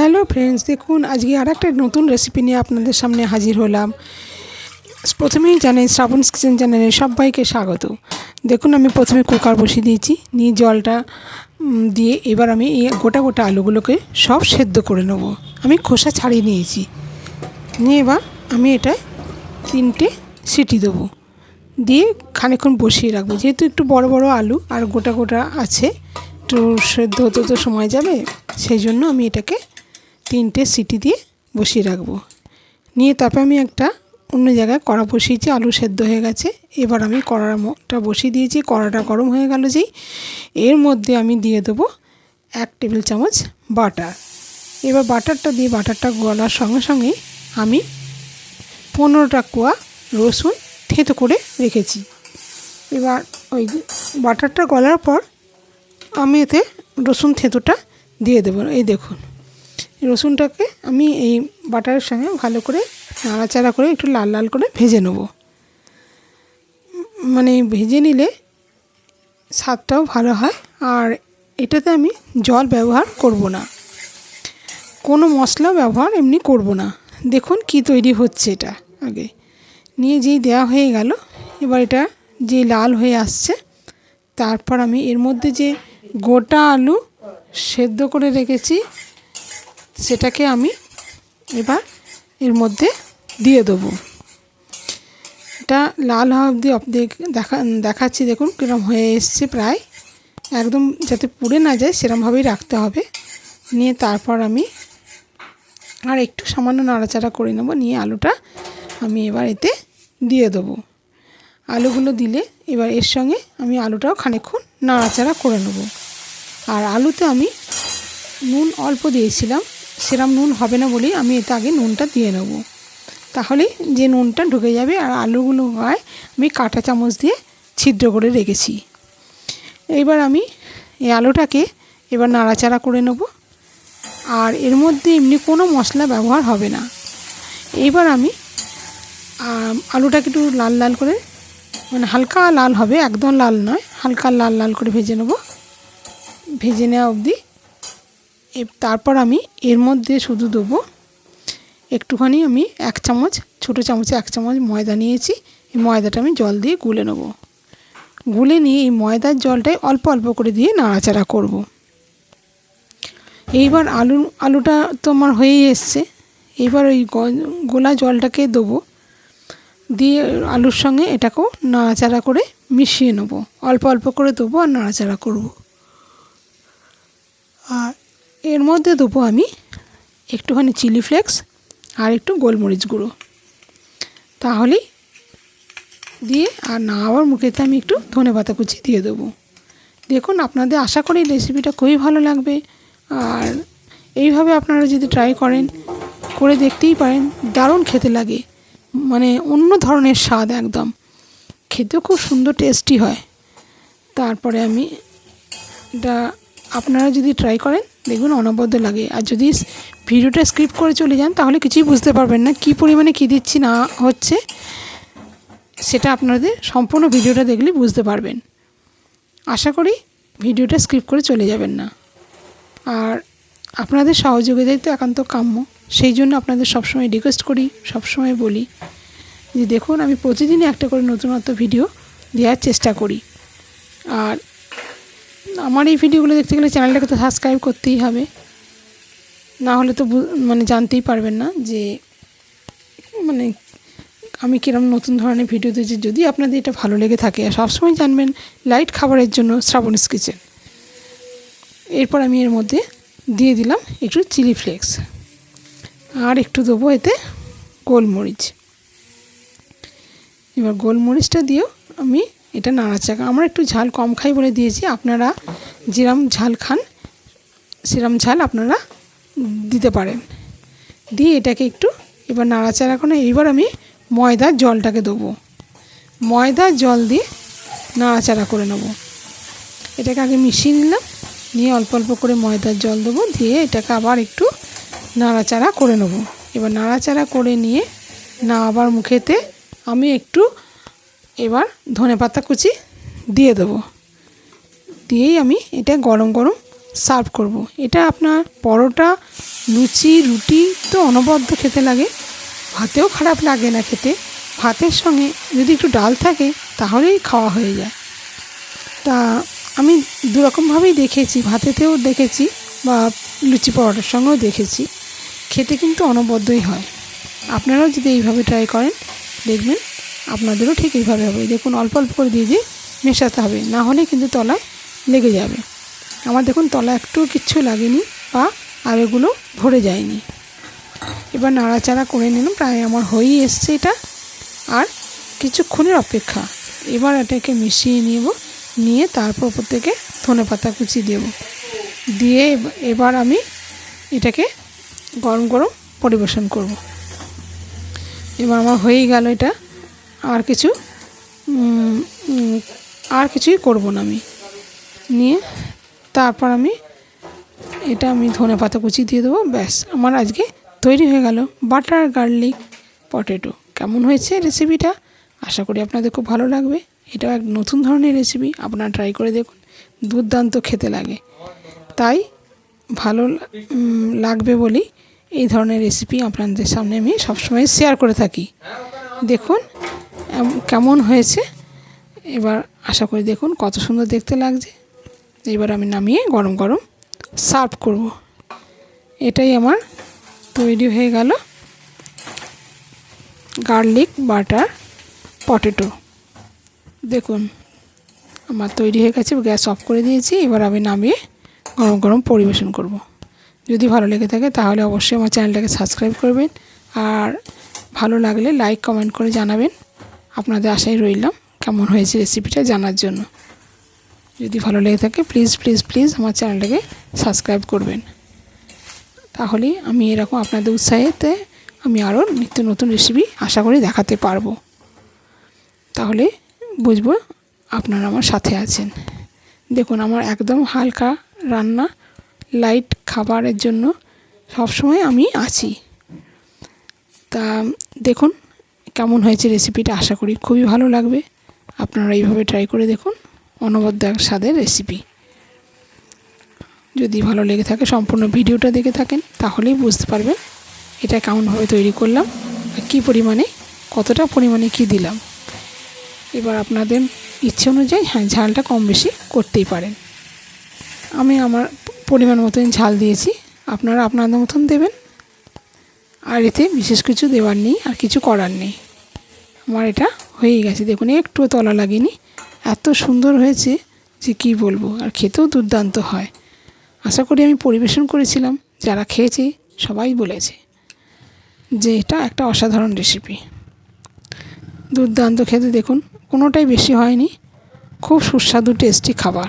Hello friends দেখুন, আজকে আর একটা নতুন রেসিপি নিয়ে আপনাদের সামনে হাজির হলাম। প্রথমেই জানাই, শ্রাবণ কিচেন চ্যানেলে সবাইকে স্বাগত। দেখুন, আমি প্রথমে কুকার বসিয়ে দিয়েছি, নিয়ে জলটা দিয়ে এবার আমি এই গোটা গোটা আলুগুলোকে সব সেদ্ধ করে নেব। আমি খোসা ছাড়িয়ে নিয়েছি। নিয়ে এবার আমি এটায় তিনটে সিটি দেবো। দিয়ে খানিকক্ষণ বসিয়ে রাখব। যেহেতু একটু বড় বড় আলু আর গোটা গোটা আছে, একটু সেদ্ধ হতে তো সময় যাবে, সেই জন্য আমি এটাকে তিনটে সিটি দিয়ে বসিয়ে রাখব। নিয়ে তারপরে আমি একটা অন্য জায়গায় কড়া বসিয়েছি, আলু সেদ্ধ হয়ে গেছে। এবার আমি কড়াটা বসিয়ে দিয়েছি, কড়াটা গরম হয়ে গেল যেই। এর মধ্যে আমি দিয়ে দেবো এক টেবিল চামচ বাটার। এবার বাটারটা দিয়ে বাটারটা গলার সঙ্গে সঙ্গেই আমি পনেরোটা কোয়া রসুন থেতো করে রেখেছি। এবার ওই বাটারটা গলার পর আমি এতে রসুন থেতোটা দিয়ে দেবো। এই দেখুন। রসুনটাকে আমি এই বাটারের সঙ্গে ভালো করে নাড়াচাড়া করে একটু লাল লাল করে ভেজে নেব। মানে ভেজে নিলে স্বাদটাও ভালো হয় আর এটাতে আমি জল ব্যবহার করব না। কোনো মশলা ব্যবহার এমনি করব না। দেখুন কি তৈরি হচ্ছে এটা আগে। নিয়ে যেই দেওয়া হয়ে গেল, এবার এটা যে লাল হয়ে আসছে, তারপর আমি এর মধ্যে যে গোটা আলু সেদ্ধ করে রেখেছি সেটাকে আমি এবার এর মধ্যে দিয়ে দেবো। এটা লাল হওয়া অবধি অব- দেখা দেখাচ্ছি, দেখুন কীরকম হয়ে এসছে প্রায়। একদম যাতে পুড়ে না যায়, সেরমভাবেই রাখতে হবে। নিয়ে তারপর আমি আর একটু সামান্য নাড়াচাড়া করে নেব, নিয়ে আলুটা আমি এবার এতে দিয়ে দেবো। আলুগুলো দিলে এবার এর সঙ্গে আমি আলুটাও খানিকক্ষণ নাড়াচাড়া করে নেব। আর আলুতে আমি নুন অল্প দিয়েছিলাম সেরম নুন হবে না বলেই আমি এতে আগে নুনটা দিয়ে নেব। তাহলে যে নুনটা ঢুকে যাবে আর আলুগুলো হয়, আমি কাঁটা চামচ দিয়ে ছিদ্র করে রেখেছি। এবার আমি এই আলুটাকে এবার নাড়াচাড়া করে নেব। আর এর মধ্যে এমনি কোনো মশলা ব্যবহার হবে না। এইবার আমি, আলুটাকে একটু লাল লাল করে মানে হালকা লাল হবে, একদম লাল নয়, হালকা লাল লাল করে ভেজে নেব। ভেজে নেওয়া অবধি তারপর আমি এর মধ্যে শুধু দেবো একটুখানি আমি এক চামচ, ছোটো চামচে এক চামচ ময়দা নিয়েছি। এই ময়দাটা আমি জল দিয়ে গুলে নেব। গুলে নিয়ে এই ময়দার জলটাই অল্প অল্প করে দিয়ে নাড়াচাড়া করব। এইবার আলু, আলুটা তো আমার হয়েই এসছে। এইবার ওই গোলা জলটাকে দেবো। দিয়ে আলুর সঙ্গে এটাকেও নাড়াচাড়া করে মিশিয়ে নেব। অল্প অল্প করে দেবো আর নাড়াচাড়া করব। আর এর মধ্যে দেবো আমি একটুখানি চিলি ফ্লেক্স আর একটু গোলমরিচ গুঁড়ো। তাহলেই দিয়ে আর না আবার মুখেতে আমি একটু ধনে পাতা কুচি দিয়ে দেবো। দেখুন, আপনাদের আশা করি রেসিপিটা খুবই ভালো লাগবে। আর এইভাবে আপনারা যদি ট্রাই করেন, করে দেখতেই পারেন, দারুণ খেতে লাগে। মানে অন্য ধরনের স্বাদ একদম। খেতেও খুব সুন্দর টেস্টি হয়। তারপরে আমি এটা আপনারা যদি ট্রাই করেন, দেখুন অনবদ্য লাগে। আর যদি ভিডিওটা স্ক্রিপ্ট করে চলে যান, তাহলে কিছুই বুঝতে পারবেন না, কী পরিমাণে কী দিচ্ছি, না হচ্ছে। সেটা আপনাদের সম্পূর্ণ ভিডিওটা দেখলে বুঝতে পারবেন। আশা করি ভিডিওটা স্ক্রিপ্ট করে চলে যাবেন না। আর আপনাদের সহযোগিতাই তো একান্ত কাম্য। সেই জন্য আপনাদের সবসময় রিকোয়েস্ট করি, সবসময় বলি যে দেখুন, আমি প্রতিদিনই একটা করে নতুনত্ব ভিডিও দেওয়ার চেষ্টা করি। আর আমার এই ভিডিওগুলো দেখতে গেলে চ্যানেলটাকে তো সাবস্ক্রাইব করতেই হবে। না হলে তো মানে জানতেই পারবেন না যে মানে আমি কিরম নতুন ধরনের ভিডিও দিয়েছি। যদি আপনাদের এটা ভালো লেগে থাকে, সবসময় জানবেন লাইট খাবারের জন্য শ্রাবণীস কিচেন। এরপর আমি এর মধ্যে দিয়ে দিলাম একটু চিলি ফ্লেক্স আর একটু দেবো এতে গোলমরিচ। এবার গোলমরিচটা দিয়েও আমি এটা নাড়াচাড়া আমরা একটু ঝাল কম খাই বলে দিয়েছি। আপনারা যেরম ঝাল খান, সেরম ঝাল আপনারা দিতে পারেন। দিয়ে এটাকে একটু এবার নাড়াচাড়া করে এইবার আমি ময়দার জলটাকে দেবো। ময়দার জল দিয়ে নাড়াচাড়া করে নেব। এটাকে আগে মিশিয়ে নিলাম। নিয়ে অল্প অল্প করে ময়দার জল দেবো। দিয়ে এটাকে আবার একটু নাড়াচাড়া করে নেব। এবার নাড়াচাড়া করে নিয়ে না আবার মুখেতে আমি একটু এবার ধনে পাতা কুচি দিয়ে দেবো। দিয়েই আমি এটা গরম গরম সার্ভ করব। এটা আপনার পরোটা, লুচি, রুটি তো অনবদ্য খেতে লাগে। ভাতেও খারাপ লাগে না খেতে। ভাতের সঙ্গে যদি একটু ডাল থাকে তাহলেই খাওয়া হয়ে যায়। তা আমি দুরকমভাবেই দেখেছি, ভাতেতেও দেখেছি বা লুচি পরোটার সঙ্গেও দেখেছি। খেতে কিন্তু অনবদ্যই হয়। আপনারাও যদি এইভাবে ট্রাই করেন, দেখবেন আপনাদেরও ঠিক এইভাবে হবে। দেখুন, অল্প অল্প করে দিয়ে দিয়ে মেশাতে হবে। না হলে কিন্তু তলায় লেগে যাবে। আমার দেখুন, তলা একটু কিচ্ছু লাগেনি বা আর এগুলো ভরে যায়নি। এবার নাড়াচাড়া করে নিলাম, প্রায় আমার হয়েই এসছে এটা। আর কিছুক্ষণের অপেক্ষা। এবার এটাকে মিশিয়ে নেব, নিয়ে তারপর ওপর থেকে ধনে পাতা কুচি দেব। দিয়ে এব- এবার আমি এটাকে গরম গরম পরিবেশন করব। এবার আমার হয়েই গেল এটা। আর কিছু আর কিছুই করব না আমি। নিয়ে তারপর আমি এটা আমি ধনে পাতা কুচি দিয়ে দেবো, ব্যাস। আমার আজকে তৈরি হয়ে গেল বাটার গার্লিক পটেটো। কেমন হয়েছে রেসিপিটা? আশা করি আপনাদের খুব ভালো লাগবে। এটাও এক নতুন ধরনের রেসিপি, আপনারা ট্রাই করে দেখুন, দুর্দান্ত খেতে লাগে। তাই ভালো লাগবে বলেই এই ধরনের রেসিপি আপনাদের সামনে আমি সবসময় শেয়ার করে থাকি। দেখুন কেমন হয়েছে? এবার আশা করি দেখুন কত সুন্দর দেখতে লাগছে। এবার আমি নামিয়ে গরম গরম সার্ভ করব। এটাই আমার তৈরি হয়ে গেল গার্লিক বাটার পটেটো। দেখুন, আমার তৈরি হয়ে গেছে, গ্যাস অফ করে দিয়েছি। এবার আমি নামিয়ে গরম গরম পরিবেশন করব। যদি ভালো লেগে থাকে তাহলে অবশ্যই আমার চ্যানেলটাকে সাবস্ক্রাইব করবেন। আর ভালো লাগলে লাইক, কমেন্ট করে জানাবেন। আপনাদের আশায় রইলাম কেমন হয়েছে রেসিপিটা জানার জন্য। যদি ভালো লেগে থাকে প্লিজ প্লিজ প্লিজ আমার চ্যানেলটাকে সাবস্ক্রাইব করবেন। তাহলে আমি এরকম আপনাদের উৎসাহেতে আমি আরও নিত্য নতুন রেসিপি আশা করি দেখাতে পারব। তাহলে বুঝব আপনারা আমার সাথে আছেন। দেখুন, আমার একদম হালকা রান্না লাইট খাবারের জন্য সবসময় আমি আছি। তা দেখুন কেমন হয়েছে রেসিপিটা আশা করি খুবই ভালো লাগবে। আপনারা এইভাবে ট্রাই করে দেখুন, অনবদ্য এক স্বাদের রেসিপি যদি ভালো লেগে থাকে, সম্পূর্ণ ভিডিওটা দেখে থাকেন, তাহলেই বুঝতে পারবেন এটা কেমনভাবে তৈরি করলাম, আর কী পরিমাণে, কতটা পরিমাণে কি দিলাম। এবার আপনাদের ইচ্ছে অনুযায়ী হ্যাঁ ঝালটা কম বেশি করতেই পারেন। আমি আমার পরিমাণ মতন ঝাল দিয়েছি, আপনারা আপনাদের মতন দেবেন। আর এতে বিশেষ কিছু দেওয়ার নেই, আর কিছু করার নেই। আমার এটা হয়েই গেছে। দেখুন, একটুও তলা লাগেনি। এত সুন্দর হয়েছে যে কি বলব, আর খেতেও দুর্দান্ত হয়। আশা করি আমি পরিবেশন করেছিলাম, যারা খেয়েছে, সবাই বলেছে যে এটা একটা অসাধারণ রেসিপি দুর্দান্ত খেতে দেখুন, কোনোটাই বেশি হয়নি। খুব সুস্বাদু টেস্টি খাবার।